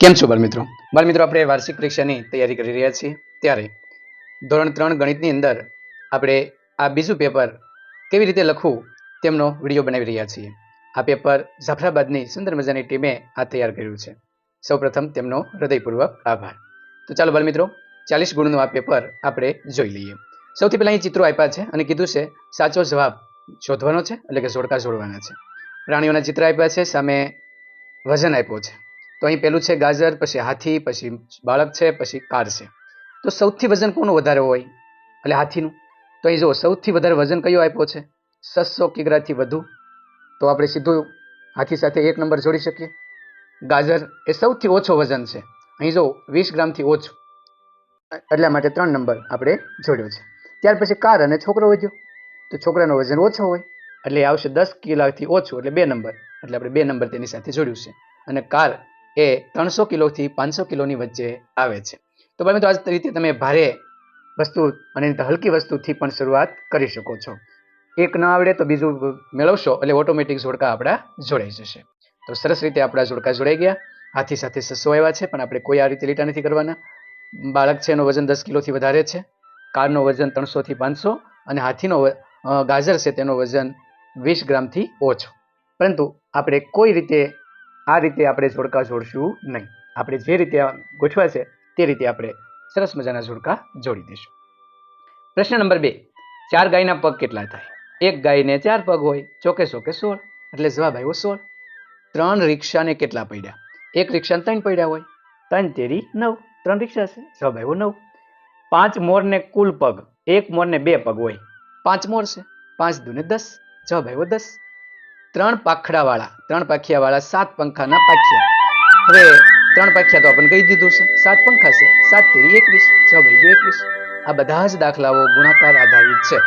કેમ છો બાળમિત્રો? બાળમિત્રો, આપણે વાર્ષિક પરીક્ષાની તૈયારી કરી રહ્યા છીએ. ત્યારે ધોરણ ત્રણ ગણિતની અંદર આપણે આ બીજું પેપર કેવી રીતે લખવું તેમનો વીડિયો બનાવી રહ્યા છીએ. આ પેપર જાફરાબાદની સુંદર મજાની ટીમે આ તૈયાર કર્યું છે. સૌપ્રથમ તેમનો હૃદયપૂર્વક આભાર. તો ચાલો બાળમિત્રો, ચાલીસ ગુણનું આ પેપર આપણે જોઈ લઈએ. સૌથી પહેલાં અહીં ચિત્રો આપ્યા છે અને કીધું છે, સાચો જવાબ શોધવાનો છે એટલે કે જોડકા જોડવાના છે. પ્રાણીઓના ચિત્ર આપ્યા છે, સામે વજન આપ્યો છે. તો અહીં પેલું છે ગાજર, પછી હાથી, પછી બાળક છે, પછી કાર છે. તો સૌથી વજન કોનું વધારે હોય? એટલે હાથીનું. તો અહીં જો સૌથી વધારે વજન કયો આપ્યો છે? છસો કિગ્રાથી વધુ. તો આપણે સીધું હાથી સાથે એક નંબર જોડી શકીએ. ગાજર એ સૌથી ઓછો વજન છે. અહીં જો વીસ ગ્રામથી ઓછું. એટલા માટે ત્રણ નંબર આપણે જોડ્યો છે. ત્યાર પછી કાર અને છોકરો વધ્યો. તો છોકરાનો વજન ઓછો હોય, એટલે આવશે દસ કિલાથી ઓછું, એટલે બે નંબર. એટલે આપણે બે નંબર તેની સાથે જોડ્યું છે. અને કાર એ ત્રણસો કિલોથી પાંચસો કિલોની વચ્ચે આવે છે. તો ભાઈ મિત્રો, આ રીતે તમે ભારે વસ્તુ અને હલકી વસ્તુથી પણ શરૂઆત કરી શકો છો. એક ન આવડે તો બીજું મેળવશો એટલે ઓટોમેટિક જોડકા આપણા જોડાઈ જશે. તો સરસ રીતે આપણા જોડકા જોડાઈ ગયા. હાથી સાથે સસો આવ્યા છે, પણ આપણે કોઈ આ રીતે લીટા નથી કરવાના. બાળક છે, એનું વજન દસ કિલોથી વધારે છે. કારનો વજન ત્રણસોથી પાંચસો અને હાથીનો ગાજર છે, તેનો વજન વીસ ગ્રામથી ઓછો. પરંતુ આપણે કોઈ રીતે આ રીતે આપણે જોડકા જોડશું નહીં. આપણે જે રીતે ગોઠવા છે, તે રીતે આપણે સરસ મજાના જોડકા જોડી દઈશું. પ્રશ્ન નંબર બે, ચાર ગાયના પગ કેટલા થાય? એક ગાયને ચાર પગ હોય, ચોકે ચોકે સોળ. એટલે જવાબ આવ્યો સોળ. ત્રણ રિક્ષાને કેટલા પડ્યા? એક રિક્ષાને ત્રણ પડ્યા હોય. ત્રણ તેરી નવ. ત્રણ રિક્ષા છે. જવાબ આવ્યો નવ. પાંચ મોરને કુલ પગ. એક મોરને બે પગ હોય. પાંચ મોર છે. પાંચ દુને દસ. જવાબ આવ્યો દસ. ત્રણ પાખડાવાળા, ત્રણ પાખિયાવાળા, સાત પંખાના પાખિયા. હવે ત્રણ પાખિયા તો આપણને કહી દીધું છે. સાત પંખા છે. સાત તેરી એકવીસ આવી ગયો એકવીસ. આ બધા જ દાખલાઓ ગુણાકાર આધારિત છે.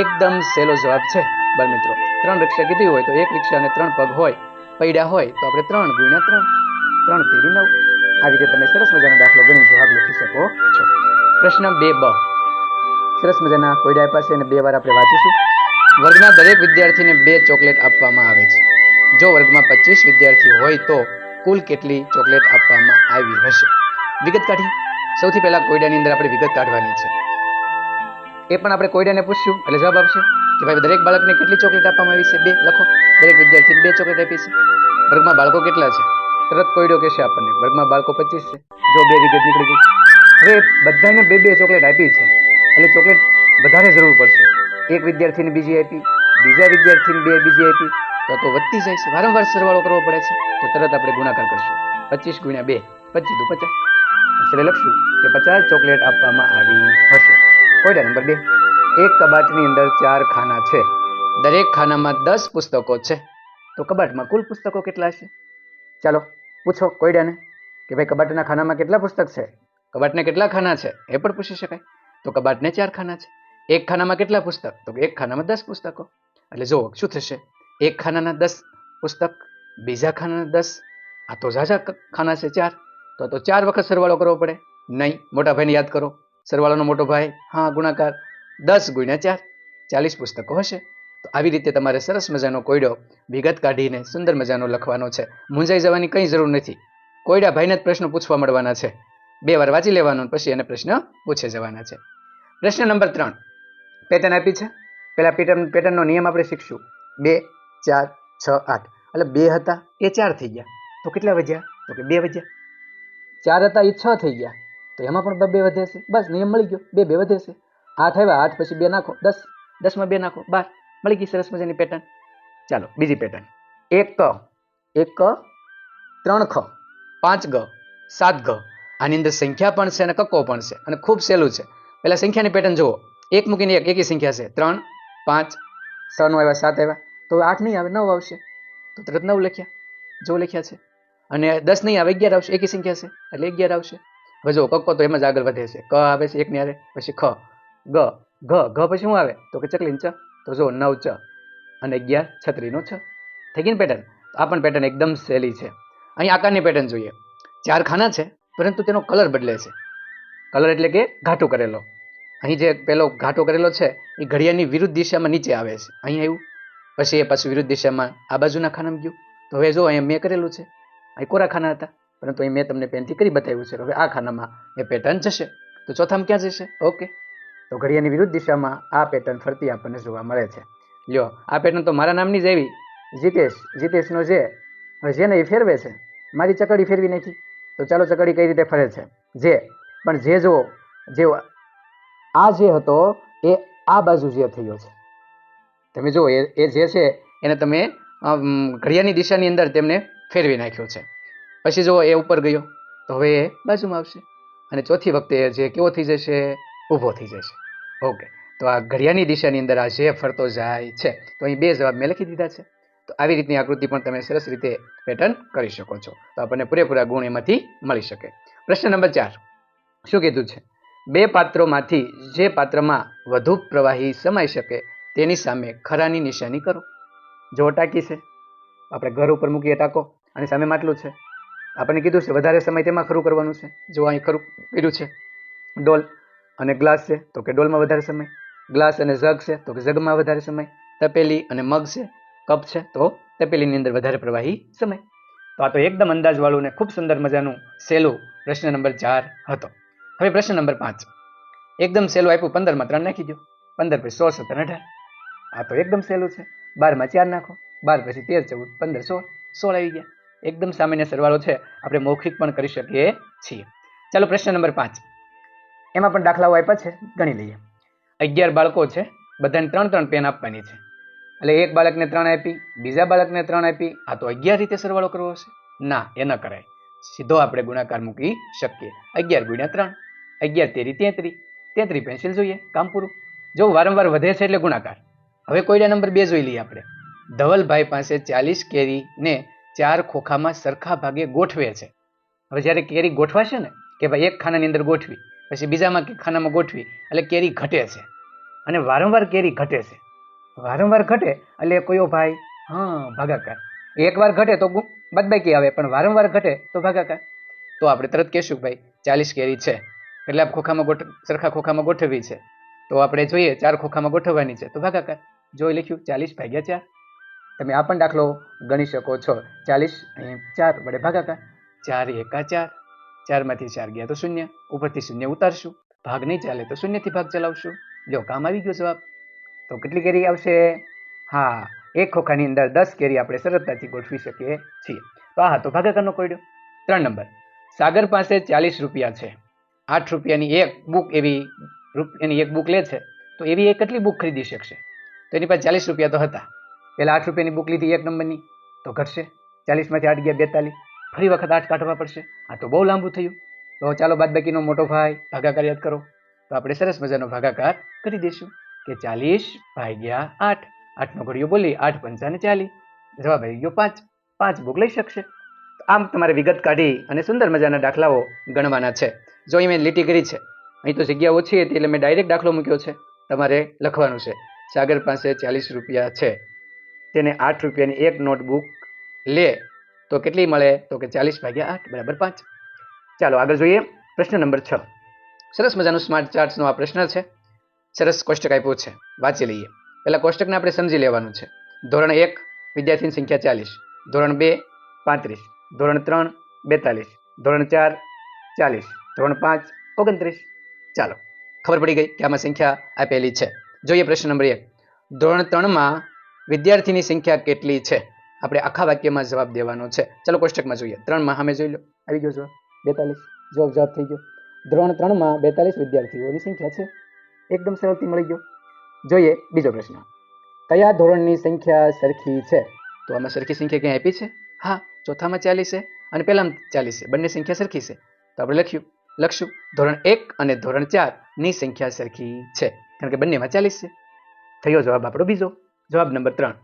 એકદમ સહેલો જવાબ છે મિત્રો ત્રણ રિક્ષા કીધી હોય તો એક રિક્ષાને ત્રણ પગ હોય. પૈડા હોય તો આપણે ત્રણ ગુણ્યા ત્રણ. ત્રણ તેરી નવ. આ રીતે તમે સરસ મજાનો દાખલો ગણી જવાબ લખી શકો છો. પ્રશ્ન બે બ. સરસ મજાના કોયડા પાસે અને બે વાર આપણે વાંચીશું. વર્ગના દરેક વિદ્યાર્થીને બે ચોકલેટ આપવામાં આવે છે. જો વર્ગમાં પચીસ વિદ્યાર્થી હોય તો કુલ કેટલી ચોકલેટ આપવામાં આવી હશે? વિગત કાઢી. સૌથી પહેલા કોયડાની અંદર આપણે વિગત કાઢવાની છે. એ પણ આપણે કોયડાને પૂછ્યું, એટલે જવાબ આપશે કે ભાઈ દરેક બાળકને કેટલી ચોકલેટ આપવામાં આવી છે? બે, લખો. દરેક વિદ્યાર્થીને બે ચોકલેટ આપી છે. વર્ગમાં બાળકો કેટલા છે? તરત કોયડો કહેશે આપણને. વર્ગમાં બાળકો પચીસ છે. જો બે વિગત નીકળી ગઈ. હવે બધાને બે બે ચોકલેટ આપી છે. એટલે ચોકલેટ વધારે જરૂર પડશે. એક વિદ્યાર્થીને બીજી આપી, બીજા વિદ્યાર્થીને બે બીજી આપી, તો તો વધતી જાય છે. વારંવાર સરવાળો કરવો પડે છે. તો તરત આપણે ગુણાકાર કરશું. પચીસ ગુણ્યા બે, પચીસ દુ પચાસ. એટલે લખશું કે પચાસ ચોકલેટ આપવામાં આવી હશે. કોયડા નંબર બે. એક કબાટની અંદર ચાર ખાના છે. દરેક ખાનામાં દસ પુસ્તકો છે. તો કબાટમાં કુલ પુસ્તકો કેટલા છે ચાલો, પૂછો કોયડાને કે ભાઈ કબાટના ખાનામાં કેટલા પુસ્તક છે? કબાટને કેટલા ખાના છે? એ પણ પૂછી શકાય. તો કબાટને ચાર ખાના છે. એક ખાનામાં કેટલા પુસ્તક? તો એક ખાનામાં દસ પુસ્તકો. એટલે જુઓ, શું થશે? એક ખાનાના દસ પુસ્તક, બીજા ખાનાના દસ, આ તો ઝાઝા ખાના છે ચાર. તો તો ચાર વખત સરવાળો કરવો પડે. નહીં, મોટા ભાઈને યાદ કરો. સરવાળોનો મોટો ભાઈ, હા, ગુણાકાર, દસ ગુણ્યા ચાર. ચાલીસ પુસ્તકો હશે. તો આવી રીતે તમારે સરસ મજાનો કોયડો વિગત કાઢીને સુંદર મજાનો લખવાનો છે. મૂંઝાઈ જવાની કંઈ જરૂર નથી. કોયડા ભાઈને જ પ્રશ્નો પૂછવા મળવાના છે. બે વાર વાંચી લેવાનો, પછી એને પ્રશ્ન પૂછે જવાના છે. પ્રશ્ન નંબર ત્રણ. પેટર્ન આપી છે. પહેલાં પેટર્ન પેટર્નનો નિયમ આપણે શીખશું. બે, ચાર, છ, આઠ. એટલે બે હતા એ ચાર થઈ ગયા. તો કેટલા વધ્યા? તો કે બે વધ્યા. ચાર હતા એ છ થઈ ગયા. તો એમાં પણ બે વધે છે. બસ નિયમ મળી ગયો. બે બે વધે છે. આઠ આવ્યા, આઠ પછી બે નાખો. દસ. દસમાં બે નાખો. બાર. મળી ગઈ સરસ મજાની પેટર્ન ચાલો, બીજી પેટર્ન એક ક. એક ક, ત્રણ ખ. પાંચ ગ. સાત ગ. આની અંદર સંખ્યા પણ છે અને કક્કો પણ છે. અને ખૂબ સહેલું છે. પહેલાં સંખ્યાની પેટર્ન જુઓ. એક મૂકીને એક, એકી સંખ્યા છે. ત્રણ, પાંચ, છ નો આવ્યા, સાત આવ્યા. તો આઠ નહીં આવે, નવ આવશે. તો તરત નવ લખ્યા. જો લખ્યા છે. અને દસ નહીં આવે, અગિયાર આવશે. એકી સંખ્યા છે, એટલે અગિયાર આવશે. હવે જો કક્કો તો એમ જ આગળ વધે છે. ક આવે છે, એકની આરે પછી ખ. ગ, ઘ ઘ પછી શું આવે? તો કે ચકલીન ચ. તો જો, નવ ચ. અને અગિયાર, છત્રીનો છ. થઈ ગઈ ને પેટર્ન આ પણ પેટર્ન એકદમ સહેલી છે. અહીં આકારની પેટર્ન જોઈએ. ચાર ખાના છે, પરંતુ તેનો કલર બદલે છે. કલર એટલે કે ઘાટું કરેલો. અહીં જે પેલો ઘાટો કરેલો છે, એ ઘડિયાળની વિરુદ્ધ દિશામાં નીચે આવે છે. અહીં આવ્યું. પછી એ પાછું વિરુદ્ધ દિશામાં આ બાજુના ખાનામાં ગયું. તો હવે જો અહીંયા મેં કરેલું છે. અહીં કોરા ખાના હતા? પરંતુ અહીં મેં તમને પેનથી કરી બતાવ્યું છે હવે આ ખાનામાં એ પેટર્ન જશે. તો ચોથામાં ક્યાં જશે? ઓકે તો ઘડિયાળની વિરુદ્ધ દિશામાં આ પેટર્ન ફરતી આપણને જોવા મળે છે. લ્યો, આ પેટર્ન તો મારા નામની જ આવી. જીતેશ, જીતેશનો જે જેને એ ફેરવે છે, મારી ચકડી ફેરવી નાખી. તો ચાલો ચકડી કઈ રીતે ફરે છે? જે. પણ જે જુઓ, જે આ જે હતો, એ આ બાજુ જે થયો છે. તમે જુઓ, એ એ જે છે, એને તમે ઘડિયાળની દિશાની અંદર તેમને ફેરવી નાખ્યો છે. પછી જુઓ, એ ઉપર ગયો. તો હવે એ બાજુમાં આવશે. અને ચોથી વખતે જે કેવો થઈ જશે? ઊભો થઈ જશે. ઓકે તો આ ઘડિયાળની દિશાની અંદર આ જે ફરતો જાય છે, તો અહીં બે જવાબ મેં લખી દીધા છે. તો આવી રીતની આકૃતિ પણ તમે સરસ રીતે પેટર્ન કરી શકો છો. તો આપણને પૂરેપૂરા ગુણ એમાંથી મળી શકે. પ્રશ્ન નંબર ચાર. શું કીધું છે? બે પાત્રોમાંથી જે પાત્રમાં વધુ પ્રવાહી સમાઈ શકે તેની સામે ખરાની નિશાની કરો. જો ટાંકી છે, આપણે ઘર ઉપર મૂકીએ ટાંકો અને સામે માટલું છે. આપણને કીધું છે, વધારે સમય તેમાં ખરું કરવાનું છે. જો અહીં ખરું કર્યું છે, ડોલ અને ગ્લાસ છે, તો કે ડોલમાં વધારે સમય. ગ્લાસ અને જગ છે, તો કે જગમાં વધારે સમય. તપેલી અને મગ છે, કપ છે, તો તપેલીની અંદર વધારે પ્રવાહી સમય. તો આ તો એકદમ અંદાજવાળું ને ખૂબ સુંદર મજાનું સહેલું પ્રશ્ન નંબર ચાર હતો. હવે પ્રશ્ન નંબર પાંચ. એકદમ સહેલું આપ્યું પંદરમાં ત્રણ નાખી દો પંદર પછી સોળ, સત્તર, અઢાર. આ તો એકદમ સહેલું છે. બારમાં ચાર નાખો. બાર પછી તેર, ચૌદ, પંદર, સોળ. સોળ આવી ગયા. એકદમ સામાન્ય સરવાળો છે. આપણે મૌખિક પણ કરી શકીએ છીએ. ચાલો પ્રશ્ન નંબર પાંચ. એમાં પણ દાખલાઓ આપ્યા છે. ગણી લઈએ. અગિયાર બાળકો છે. બધાને ત્રણ ત્રણ પેન આપવાની છે. એટલે એક બાળકને ત્રણ આપી, બીજા બાળકને ત્રણ આપી. આ તો અગિયાર રીતે સરવાળો કરવો હશે? ના, એ ન કરાય. સીધો આપણે ગુણાકાર મૂકી શકીએ. અગિયાર ગુણ્યા ત્રણ, અગિયાર તેરી તેત્રી તેત્રી પેન્સિલ જોઈએ, કામ પૂરું. જો વારંવાર વધે છે એટલે ગુણાકાર. હવે કોયડા નંબર બે જોઈ લઈએ આપણે. ધવલભાઈ પાસે ચાલીસ કેરીને ચાર ખોખામાં સરખા ભાગે ગોઠવે છે. હવે જ્યારે કેરી ગોઠવાશે ને, કે ભાઈ એક ખાનાની અંદર ગોઠવી, પછી બીજામાં ખાનામાં ગોઠવી, એટલે કેરી ઘટે છે. અને વારંવાર કેરી ઘટે છે. વારંવાર ઘટે એટલે કોયો ભાઈ, હા, ભાગાકાર. એકવાર ઘટે તો બાદબાકી આવે, પણ વારંવાર ઘટે તો ભાગાકાર તો આપણે તરત કહેશું ભાઈ, ચાલીસ કેરી છે. એટલે ખોખામાં ગોઠ સરખા ખોખામાં ગોઠવવી છે. તો આપણે જોઈએ, ચાર ખોખામાં ગોઠવવાની છે. તો ભાગાકાર જોઈ લખ્યું, ચાલીસ ભાગ્યા ચાર. તમે આ પણ દાખલો ગણી શકો છો. ચાલીસ ચાર વડે ભાગાકાર ચાર એકા ચાર. ચારમાંથી ચાર ગયા તો શૂન્ય. ઉપરથી શૂન્ય ઉતારશું. ભાગ નહીં ચાલે તો શૂન્યથી ભાગ ચલાવશું. જો કામ આવી ગયો જવાબ. તો કેટલી કેરી આવશે? હા એક ખોખાની અંદર દસ કેરી આપણે સરળતાથી ગોઠવી શકીએ છીએ. તો આ હતો ભાગાકારનો કોયડો. ત્રણ નંબર. સાગર પાસે ચાલીસ રૂપિયા છે. આઠ રૂપિયાની એક બુક એવી રૂપિયાની એક બુક લે છે. તો એવી એ કેટલી બુક ખરીદી શકશે? તો એની પાસે ચાલીસ રૂપિયા તો હતા. પહેલાં આઠ રૂપિયાની બુક લીધી એક નંબરની. તો ઘટશે. ચાલીસમાંથી આઠ ગયા બેતાલીસ. ફરી વખત આઠ કાઢવા પડશે. આ તો બહુ લાંબુ થયું. તો ચાલો બાદબાકીનો મોટો ભાઈ, ભાગાકાર યાદ કરો. તો આપણે સરસ મજાનો ભાગાકાર કરી દઈશું કે ચાલીસ ભાગ્યા આઠ. આઠનો ઘડિયો બોલી, આઠ પંચાને ચાલી. જવાબ આવી ગયો પાંચ. પાંચ બુક લઈ શકશે. આમ તમારે વિગત કાઢી અને સુંદર મજાના દાખલાઓ ગણવાના છે. જો અહીં મેં લીટી કરી છે, અહીં તો જગ્યા ઓછી હતી એટલે મેં ડાયરેક્ટ દાખલો મૂક્યો છે. તમારે લખવાનું છે. સાગર પાસે ચાલીસ રૂપિયા છે. તેને આઠ રૂપિયાની એક નોટબુક લે. તો કેટલી મળે? તો કે ચાલીસ ભાગ્યા આઠ બરાબર પાંચ. ચાલો આગળ જોઈએ. પ્રશ્ન નંબર છ. સરસ મજાનું સ્માર્ટ ચાર્ટ્સનો આ પ્રશ્ન છે. સરસ કોષ્ટક આપ્યો છે. વાંચી લઈએ. પહેલા કોષ્ટકને આપણે સમજી લેવાનું છે. ધોરણ એક, વિદ્યાર્થીની સંખ્યા ચાલીસ. ધોરણ બે, પાંત્રીસ. ધોરણ ત્રણ, બેતાલીસ. ધોરણ ચાર, ચાલીસ. ધોરણ પાંચ, ઓગણત્રીસ. ચાલો, ખબર પડી ગઈ કે આમાં સંખ્યા આપેલી છે. જોઈએ પ્રશ્ન નંબર એક. ધોરણ ત્રણમાં વિદ્યાર્થીની સંખ્યા કેટલી છે? આપણે આખા વાક્યમાં જવાબ દેવાનો છે. ચલો કોષ્ટકમાં જોઈએ. ત્રણમાં સામે જોઈ લો. આવી ગયો જવાબ. બેતાલીસ. જવાબ જવાબ થઈ ગયો. ધોરણ ત્રણમાં બેતાલીસ વિદ્યાર્થીઓની સંખ્યા છે. એકદમ સરળથી મળી ગયો. જોઈએ બીજો પ્રશ્ન. કયા ધોરણની સંખ્યા સરખી છે? તો આમાં સરખી સંખ્યા ક્યાં આપી છે? હા, ચોથામાં ચાલીસ છે અને પહેલામાં ચાલીસ છે. બંને સંખ્યા સરખી છે. તો આપણે લખ્યું. લખશું. ધોરણ એક અને ધોરણ ચારની સંખ્યા સરખી છે. કારણ કે બંનેમાં ચાલીસ છે. થયો જવાબ આપણો બીજો. જવાબ નંબર ત્રણ.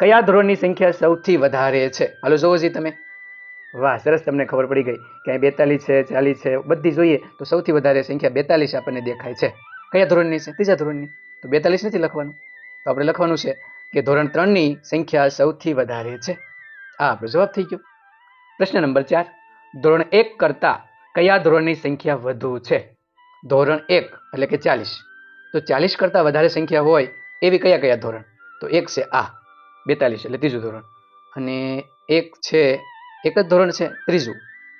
કયા ધોરણની સંખ્યા સૌથી વધારે છે? હાલો જોવો જી તમે. વાહ, સરસ તમને ખબર પડી ગઈ કે અહીં બેતાલીસ છે, ચાલીસ છે, બધી જોઈએ તો સૌથી વધારે સંખ્યા બેતાલીસ આપણને દેખાય છે. કયા ધોરણની છે? ત્રીજા ધોરણની. તો બેતાલીસ નથી લખવાનું? તો આપણે લખવાનું છે કે ધોરણ ત્રણની સંખ્યા સૌથી વધારે છે. આ આપણો જવાબ થઈ ગયો. પ્રશ્ન નંબર ચાર. ધોરણ એક કરતાં કયા ધોરણની સંખ્યા વધુ છે? ધોરણ એક એટલે કે ચાલીસ. તો ચાલીસ કરતાં વધારે સંખ્યા હોય એવી કયા કયા ધોરણ? તો એક છે આ, બેતાલીસ એટલે ત્રીજું ધોરણ. અને એક છે, એક જ ધોરણ છે, ત્રીજું.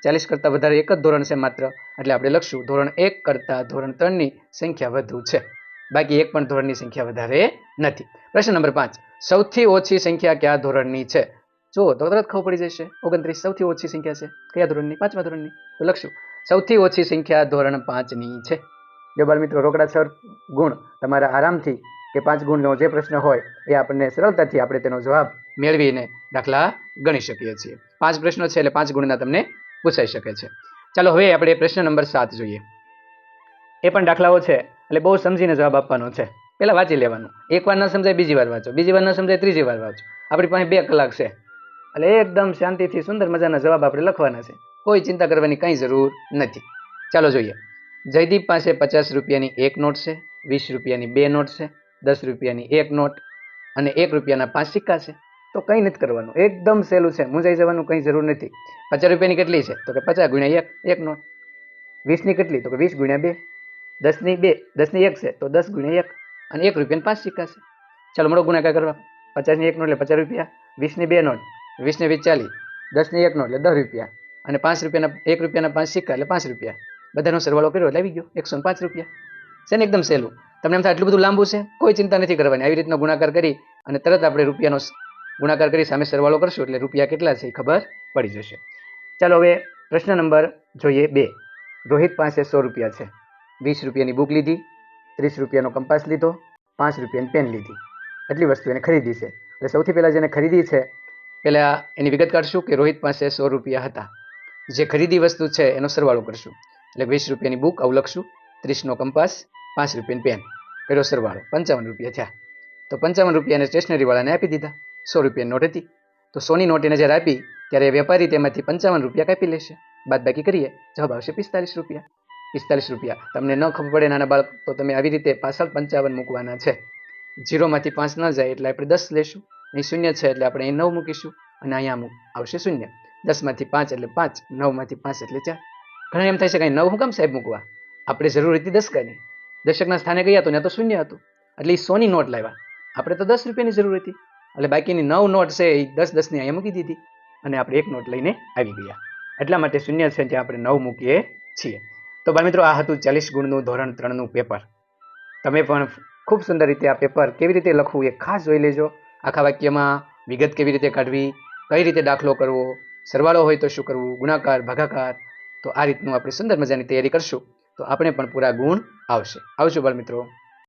ચાલીસ કરતાં વધારે એક જ ધોરણ છે માત્ર. એટલે આપણે લખશું ધોરણ એક કરતાં ધોરણ ત્રણની સંખ્યા વધુ છે. બાકી એક પણ ધોરણની સંખ્યા વધારે નથી. પ્રશ્ન નંબર પાંચ, સૌથી ઓછી સંખ્યા કયા ધોરણની છે? જુઓ, તો તરત ખબર પડી જશે. ઓગણત્રીસ સૌથી ઓછી સંખ્યા છે. કયા ધોરણની? પાંચમા ધોરણની. તો લખશું. સૌથી ઓછી સંખ્યા ધોરણ પાંચની છે. જો બાળ મિત્રો રોકડા સર, ગુણ તમારા આરામથી કે પાંચ ગુણનો જે પ્રશ્ન હોય એ આપણને સરળતાથી આપણે તેનો જવાબ મેળવીને દાખલા ગણી શકીએ છીએ. પાંચ પ્રશ્નો છે એટલે પાંચ ગુણના તમને પૂછાઈ શકે છે. ચાલો, હવે આપણે પ્રશ્ન નંબર સાત જોઈએ. એ પણ દાખલાઓ છે, એટલે બહુ સમજીને જવાબ આપવાનો છે. પહેલાં વાંચી લેવાનું. એક વાર ન સમજાય, બીજી વાર વાંચો. બીજી વાર ન સમજાય, ત્રીજી વાર વાંચો. આપણી પાસે બે કલાક છે. એટલે એકદમ શાંતિથી, સુંદર મજાના જવાબ આપણે લખવાના છે. કોઈ ચિંતા કરવાની કંઈ જરૂર નથી. ચાલો જોઈએ. જયદીપ પાસે પચાસ રૂપિયાની એક નોટ છે, વીસ રૂપિયાની બે નોટ છે, દસ રૂપિયાની એક નોટ અને એક રૂપિયાના પાંચ સિક્કા છે. તો કંઈ નથી કરવાનું. એકદમ સહેલું છે. મૂંઝાઈ જવાનું કંઈ જરૂર નથી. પચાસ રૂપિયાની કેટલી છે? તો કે પચાસ ગુણ્યા એક એક નોટ. વીસની કેટલી? તો કે વીસ ગુણ્યા બે. દસની બે, દસની એક છે, તો દસ ગુણ્યા એક અને એક રૂપિયાની પાંચ સિક્કા છે. ચાલો મળો ગુણાકાર કરવા. પચાસની એક નોટ એટલે પચાસ રૂપિયા, વીસની બે નોટ વીસને વીસ ચાલીસ દસની એક નોટ એટલે દસ રૂપિયા અને પાંચ રૂપિયાના, એક રૂપિયાના પાંચ સિક્કા એટલે પાંચ રૂપિયા. બધાનો સરવાળો કર્યો એટલે આવી ગયો, એકસો પાંચ રૂપિયા. છે ને એકદમ સહેલું? તમને એમ થાય એટલું બધું લાંબુ છે? કોઈ ચિંતા નથી કરવાની. આવી રીતનો ગુણાકાર કરી અને તરત આપણે રૂપિયાનો ગુણાકાર કરી સામે સરવાળો કરશું એટલે રૂપિયા કેટલા છે એ ખબર પડી જશે. ચાલો હવે પ્રશ્ન નંબર જોઈએ બે. રોહિત પાસે સો રૂપિયા છે. વીસ રૂપિયાની બુક લીધી, ત્રીસ રૂપિયાનો કંપાસ લીધો, પાંચ રૂપિયાની પેન લીધી. એટલી વસ્તુ એને ખરીદી છે. એટલે સૌથી પહેલાં જેને ખરીદી છે, પહેલાં એની વિગત કાઢશું કે રોહિત પાસે સો રૂપિયા હતા. જે ખરીદી વસ્તુ છે એનો સરવાળો કરશું. એટલે વીસ રૂપિયાની બુક આવું લખશું ત્રીસનો કંપાસ, પાંચ રૂપિયાની પેન. કર્યો સરવાળો. પંચાવન રૂપિયા થયા. તો પંચાવન રૂપિયાને સ્ટેશનરીવાળાને આપી દીધા. સો રૂપિયાની નોટ હતી. તો સોની નોટ એને જ્યારે આપી, ત્યારે વેપારી તેમાંથી પંચાવન રૂપિયા કાપી લેશે. બાદ બાકી કરીએ. જવાબ આવશે પિસ્તાલીસ રૂપિયા. પિસ્તાલીસ રૂપિયા. તમને ન ખબર પડે નાના બાળક, તો તમે આવી રીતે પાછળ પંચાવન મૂકવાના છે. જીરોમાંથી પાંચ ન જાય એટલે આપણે દસ લેશું. અહીં શૂન્ય છે એટલે આપણે અહીં નવ મૂકીશું. અને અહીંયા આવશે શૂન્ય. દસમાંથી પાંચ એટલે પાંચ, નવમાંથી પાંચ એટલે ચાર. ઘણા એમ થાય છે કે નવ હું કામ સાહેબ મૂકવા? આપણે જરૂર હતી દસકાની દશકના સ્થાને ગયા તો ને તો શૂન્ય હતું. એટલે એ સોની નોટ લાવ્યા. આપણે તો દસ રૂપિયાની જરૂર હતી. એટલે બાકીની નવ નોટ છે એ દસ દસની અહીંયા મૂકી દીધી. અને આપણે એક નોટ લઈને આવી ગયા. એટલા માટે શૂન્ય છે ત્યાં આપણે નવ મૂકીએ છીએ. તો બાળ મિત્રો, આ હતું ચાલીસ ગુણનું ધોરણ ત્રણનું પેપર. તમે પણ ખૂબ સુંદર રીતે આ પેપર કેવી રીતે લખવું એ ખાસ જોઈ લેજો. આખા વાક્યમાં વિગત કેવી રીતે કાઢવી, કઈ રીતે દાખલો કરવો, સરવાળો હોય તો શું કરવું, ગુણાકાર, ભાગાકાર, તો આ રીતનું આપણે સુંદર મજાની તૈયારી કરશું. તો આપણે પણ પૂરા ગુણ આવશે. આવજો બાળ મિત્રો